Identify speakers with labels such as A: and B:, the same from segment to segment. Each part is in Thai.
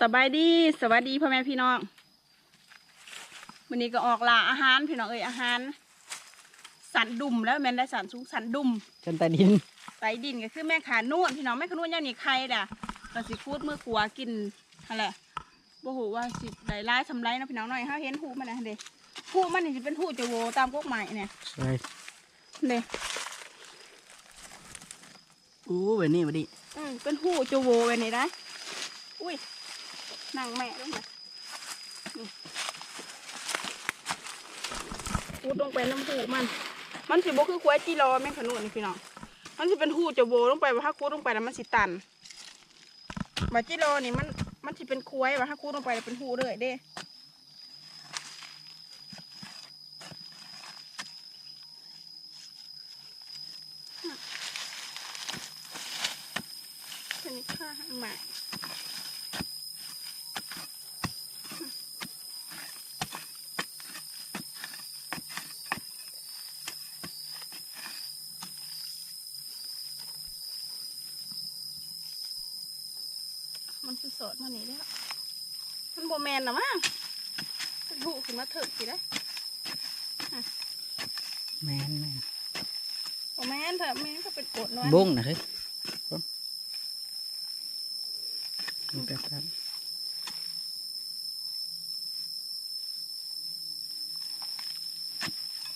A: สบายดีสวัสดีพ่อแม่พี่น้องวันนี้ก็ออกล่าอาหารพี่น้องเอ้ยอาหาร สันดุ่มแล้วแม่นได้สันสูงสันดุ่ม
B: จันตาดิน
A: ไตดินก็คือแม่ขานุ่นพี่น้องแม่ขานุ่นย่างนี่ใครด่ะก็สิพูดเมื่อขัวกินอะไรบ่หูว่าสิได้ร้ายทำไรเนาะพี่น้องหน่อยเฮาเห็นหูมันนะเด้หูมันนี่สิเป็นหูจะโวตามกกไม้เนี่ย
B: ใช่
A: เด้
B: อู้แบบนี้มาดิ
A: อืมเป็นหูจะโวไว้นี่ได้อุ้ย นั่งแม่ลงไปนี่พูดลงไปน้ำหูมัน มันสิบ่คือควายจีรอแม่งขนุนนี่พี่น้อง มันสิเป็นหูจะโวลงไปว่าถ้าคูดลงไปแล้วมันสิตันบาจิรอนี่มันมันสิเป็นควายว่าถ้าคูดลงไปแล้วเป็นหูเลยเด้ ชนิดค่าหางหมา มันคือสดมานี่แล้วมันโบแมนหรอมั้งเป็นหูขึ้นมาเถิดสิได้
B: แมนแมน
A: โบแมนเถอะแมนก็เป็นกดน้อย
B: บงนะเฮ้ยบงมันแบบนั้น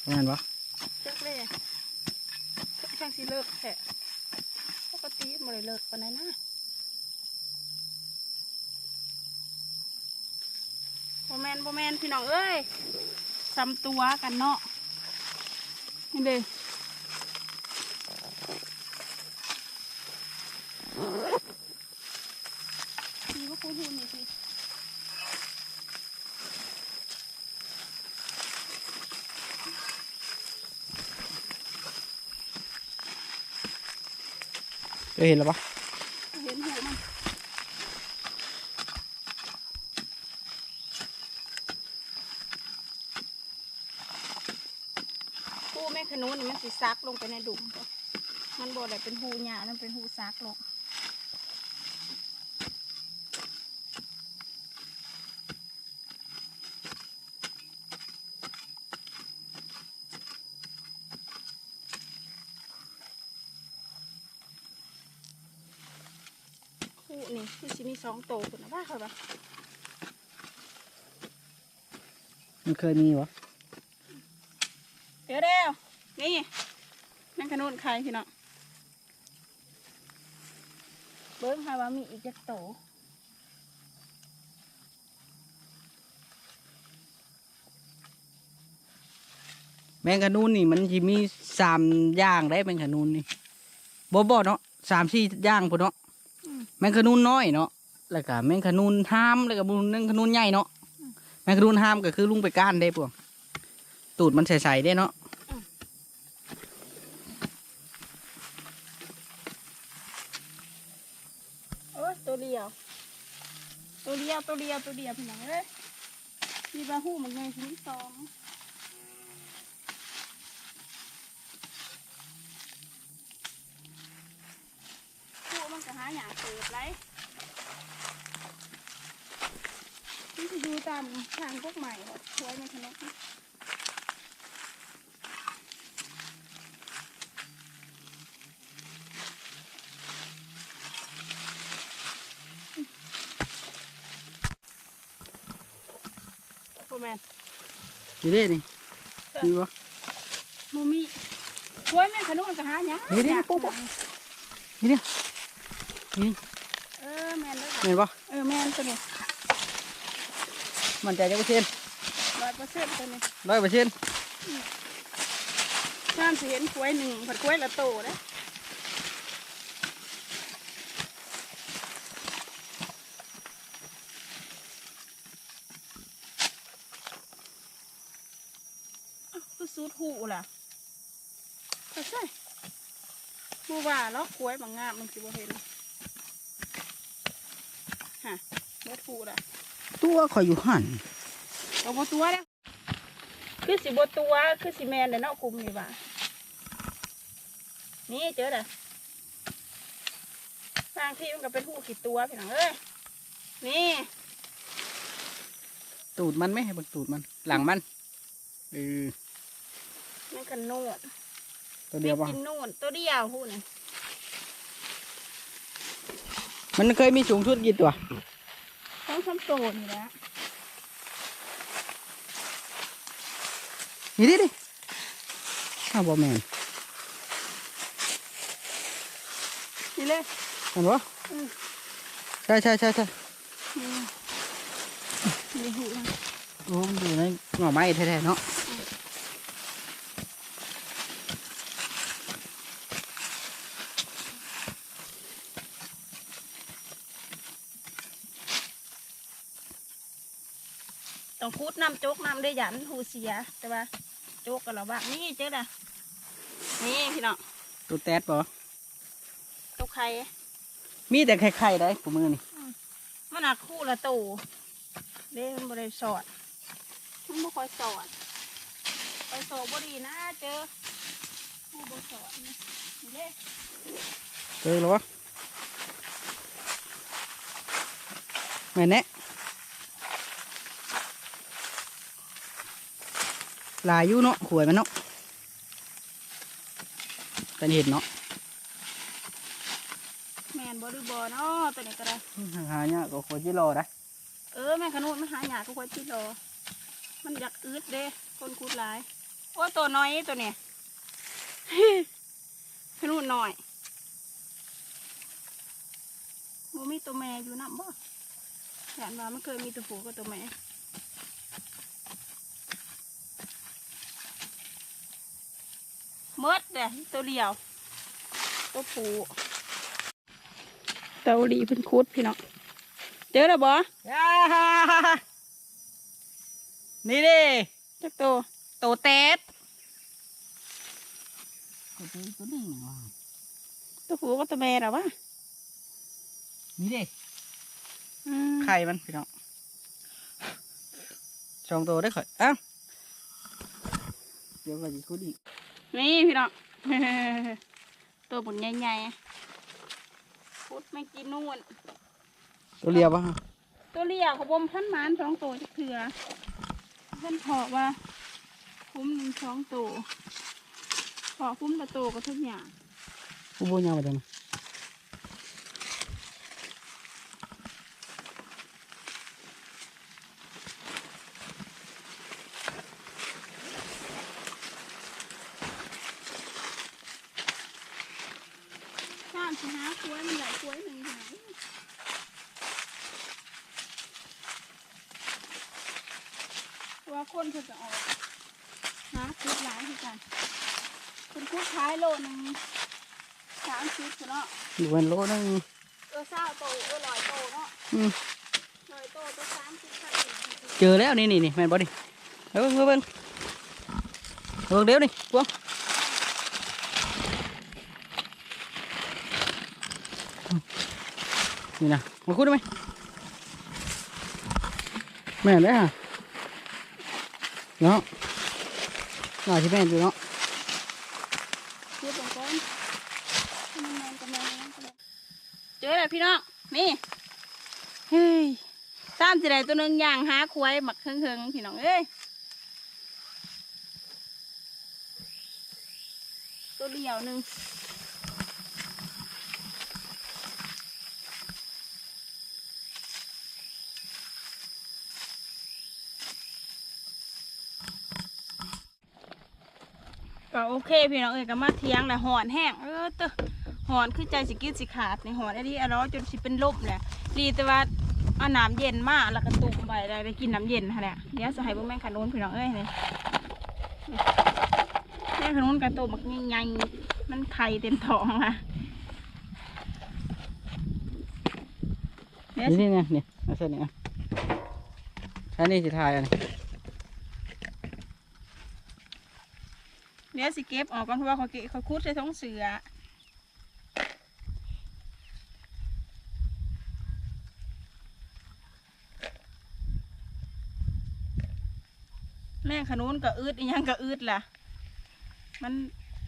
B: แม่นปะ
A: เลิกเลยช่างสิเลิกแท้ปกติมันเลยเลิกปานนั้นนะ บแมนโบแมนพี่น้องเอ้ยซ้ำตัวกันเนาะนี่เด้นี่ก็พูดหุ่นนี่สิ
B: เคยเห็นแล้วปะ
A: เห็นหูมันหู แม่ขนุนนี่มันสิซักลงไปในดุมมันบ่ได้เป็นหูหยามันเป็นหูซักลงคู่นี่ที่ชิมีสองโตคุณนะว่าเขาปะ
B: มันเคยมีวะ
A: เดี๋ยวเดี๋ยวนี่นั่งขนุนใครพี่น้องเบิ้งค่ะว่ามีอีกจะโตว
B: แมงกะนูนนี่มันจะมีสามอย่างได้แมงกะนูนนี่บ่บ่เนาะสามสี่อย่างพุ่นเนาะแมงกะนูนน้อยเนาะแล้วก็แมงกะนูนห้ามแล้วก็แมงกะนูนใหญ่เนาะแมงกะนูนห้ามก็คือลุงไปก้านได้พวก ตูดมันใสๆได้เนาะ
A: โอ้ตัวเดียว ตัวเดียว ตัวเดียว ตัวเดียวพี่น้องเอ้ยมีบาหูมันไงชิมีสองหูมันจะหาอย่างเปิดไรนี่จะดูตามทางพวกใหม่หรอช่วยในคณะ โอแมน
B: นี่เด้นี่มีวะ
A: มูมีช่วยแม่ขนุนกับหาหยัง
B: นี่ดิปุ๊บปุ๊บนี่เด้นี่
A: เออแมนเลย
B: เห็นปะ
A: เออแมนตัวนี้
B: มันใจจะเปอร์เซ็นต์
A: ร้อยเปอร์เซ็นต์ตัวนี้
B: ร้อยเปอร์เซ็นต์
A: ท่านสิเห็นกล้วยหนึ่งผัดกล้วยละโตนะ คือสูดหูล่ะก็ใช่บูว่าเนาะกล้วยบางงามมันสิบ่เห็นฮะเบิดหูล่ะ
B: ตัวคอยอยู่หัน
A: เอาบตัวเนี่ยคือสิบตัวคือสิแมนเดี๋ยวเนาะกลุ่มนี่ว่านี่เจอเด้อบางที่มันก็เป็นหูกี่ตัวพี่น้องเอ้ยนี่
B: ตูดมันไหมให้เบิ่งตูดมัน หลังมันเออ
A: แม่ง กันโน่น
B: ตัวเดียวป่ะ
A: กินโน่นตัวเดียวหูนี่
B: มันเคยมีสูงสุดกี่ตัว
A: ต้องทำโตนี่แหละ
B: นี่ดิดิอ้าวบอแมน
A: นี่เลย
B: เห็นปะ
A: อืม
B: ใช่ใช่ใช่ใช่
A: นี่นี่หูนะ
B: โอ้มันอยู่ในหน่อไม้แท้ๆเนาะ
A: คูดน้ำโจกน้ำได้หยันหูเสียแต่ว่าโจกกันแล้วบ้างนี่เจ๊ด่ะนี่พี่น้อง
B: ตัวแตดปะ
A: ตัวไข่
B: มีแต่ไข่ๆได้ผมมือนี่
A: มันหนักคู่ละโตเด้มันบริสอดมันบ่ค่อยสอดไปสอดบ่ดีนะเจอผู้บ่สอดนี่นี่เด้
B: เจอแล้ววะแม่นแน่ห ลายอยู่เนาะขวยมันเนาะแต่เห็นเนาะ
A: แมนบ่หรือบ่เนาะตัวนี้ก็ได้
B: หาเนี่ยก็ขวดที่รอได้
A: เออแม่ขนุนมันหาหยาก็ควรที่รอมันอยากอืดเด้คนคูดหลายโอ้ตัวน้อยตัวเนี้ยขนุนน้อยบ่มีตัวแม่อยู่นํบ่อยานว่ามันเคยมีตัวผู้กับตัวแม่ มดเด้ตัวเดียว ตัวผู้เตาดีเพิ่นคุดพี่น้องเจอแล้วบ่
B: ย่านี่ดิ
A: จักตัว
B: โตเต็ดตัวนี้
A: ตัวผู้กับตัวแม่หรอวะ
B: นี่ดิ
A: อืม
B: ไข่มันพี่น้องสองตัวได้ข่อยอ้าวเดี๋ยวก็จะคุดอีก
A: นี่พี่น้องตัวบุญใหญ่ๆพุดไม่กินนู่น
B: ตัวเรียวปะ
A: ตัวเลี้ยเขาบมพันหมานสองตัวจะเถื่อเพิ่นพอกว่า คุ้มหนึ่งสองตัวพอคุ้มละตัวก็ทุกอย่าง
B: กูบูยาวไปจัง
A: ข้ามสิหาคุ้ยมันใหญ่คุ้ยหนึ่งหายว่าคนเพิ่นจะออกหาคุดหลายคือกันคุณคุดท้ายโลหนึ่งสามสิบเนาะ
B: อยู่เป็นโลนึง
A: เออเศร้าโตเออลอยโตเนาะ
B: อืม
A: ลอยโตตัวสามสิบพัน
B: เจอแล้วนี่นี่นี่แม่นบ่ดิเบิ่งเบิ่งเบิ่งเบิ่งเดี๋ยวนี่พวง นี่นะมาคุดได้ไหมแม่นได้ฮะเนาะน่าจะแม่นอยู่เนาะ
A: เทียบกันก่อนมันแมนกับแมนนั่นก็ได้เจอแล้วพี่น้องนี่เฮ้ยตามสิได้ตัวหนึงย่างหาควายหมักเฮิงๆพี่น้องเอ้ยตัวเดียวหนึ่ง ก็โอเคพี่น้องเอ้ยก็มาเทียงแหละหอนแห้งเออเตอหอนคือใจสิกินสิขาดในหอนอันนี้อร่อยจนสิเป็นลมแหละดีแต่ว่าเอาน้ำเย็นมาแล้วก็ตุ่มไว้ได้ได้กินน้ำเย็นค่ะเนี่ยเดี๋ยวจะให้เบิ่งแม่ขนุนพี่น้องเอ้ยเนี่ยแม่ขนุนกระโตมักใหญ่ๆมันไข่เต็มท้องอะเดี๋ย
B: นี่นี่นี่เอาเส้นนี้อะอันนี้สิทายอันนี้
A: เดี๋ยวสิเก็บออกก่อนเพราะว่าเขาเก็บเขาคุดใส่ท้องเสือแม่ขนุนก็อืดอีหยังก็อืดล่ะ มัน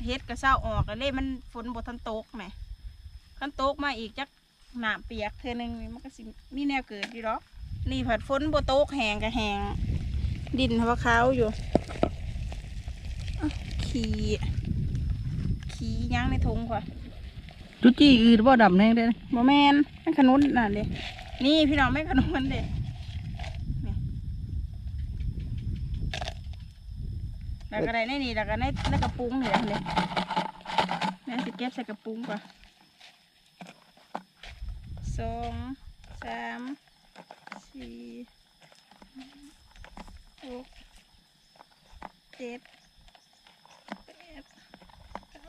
A: เฮ็ดก็เศร้าออกแล้วเลยมันฝนบทันโตกแหมคันโตกมาอีกจักหนาเปียกเทื่อหนึงมันก็สิมีแนวเกิดอยู่หรอกนี่ผัดฝนโบโตกแหงกับแหงดินหัวขาวอยู่ ขี่ขี่ย่างในทงกว่า
B: จุจี้อืดบ่ดำแน่เด้อ
A: โมแมนแม่งขนุนน่ะเด้นี่พี่น้องแม่งขนุนเด้นี่แล้วก็ได้ในนี่แล้วก็ในในกระปุงนี่แหละเด้แม่สิเก็บใส่กระปุงก่อนสองสามสี่หกเจ็ดแปดเก้า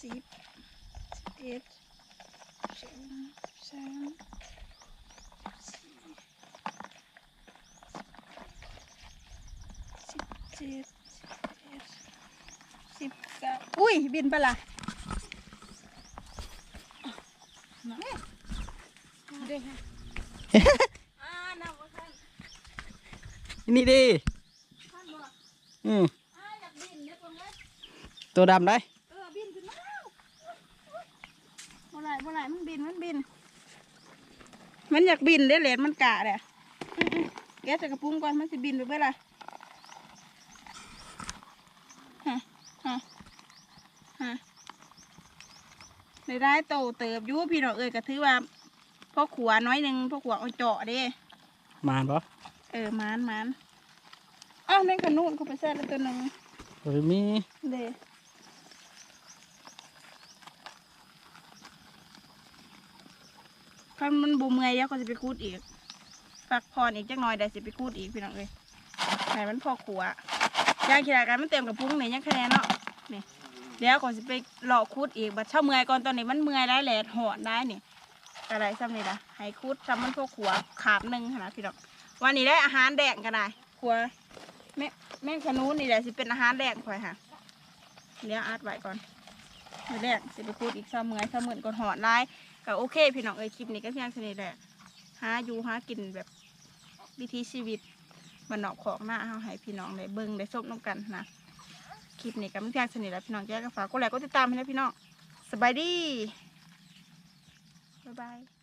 A: สิบสิบ เอ็ดสองสามสี่สิบเจ็ดสิบแปดสิบเก้าอุ้ย บินไปละนี่นี่
B: ดี
A: อื
B: ม
A: ตั
B: วดำได้
A: เออบินขึ้นมาแล้วบ่ไหลบ่ไหลมันบินมันบิน มัน อยากบินได้อเหรียญมันกะเนี่ยแกะใส่กระปุ้งก่อนมันสิบินไปเมื่อไรฮะฮะฮะได้ได้โตเติบอยู่พี่น้องเอ้ยก็ถือว่าพ่อขวน้อยหนึ่งพ่อขวเอาเจาะเด้
B: มาบ่
A: เออมานมานอ้าวแม่งขนุนเขาไปแซ่แล้วตัวหนึ่ง
B: เฮ้ยมี
A: เด้ คันมันบ่เมื่อยแล้วก็จะไปคูดอีกพักผ่อนอีกจักหน่อยได้สิไปคูดอีกพี่น้องเอ้ยให้มันพอขัวย่างขีดากันมันเต็มกับพุ้งนี่ยังคะแนนเนาะนี่เดี๋ยวก็สิไปหลอกคูดอีกบัดเช้าเมื่อยก่อนตอนนี้มันเมื่อยได้แหละหอนได้นี่อะไรซ้ำนี่ละให้คูดซ้ำมันพอขัวขาบหนึ่งขนาดพี่น้องวันนี้ได้อาหารแดงกันได้ขัวแม่แม่ขนุนนี่แหละสิเป็นอาหารแดงคอยค่ะเดี๋ยวอัดไว้ก่อน เดี๋ยวแรกสิไปพูดอีกซ้ำเมื่อยซ้ำหมื่นก่อนหอดไล่ก็โอเค พี่น้องเอ้ยคลิปนี้ก็เพียงเท่านี้แหละหาอยู่หากินแบบวิถีชีวิตมันนอกของหน้าเฮาให้พี่น้องได้เบิ่งได้ส้มน้ำกันนะคลิปนี้ก็ไม่เพียงเท่านี้แหละพี่น้องแจ้ก็ฝากกดไลค์กดติดตามให้นะพี่น้องสบายดีบ๊ายบาย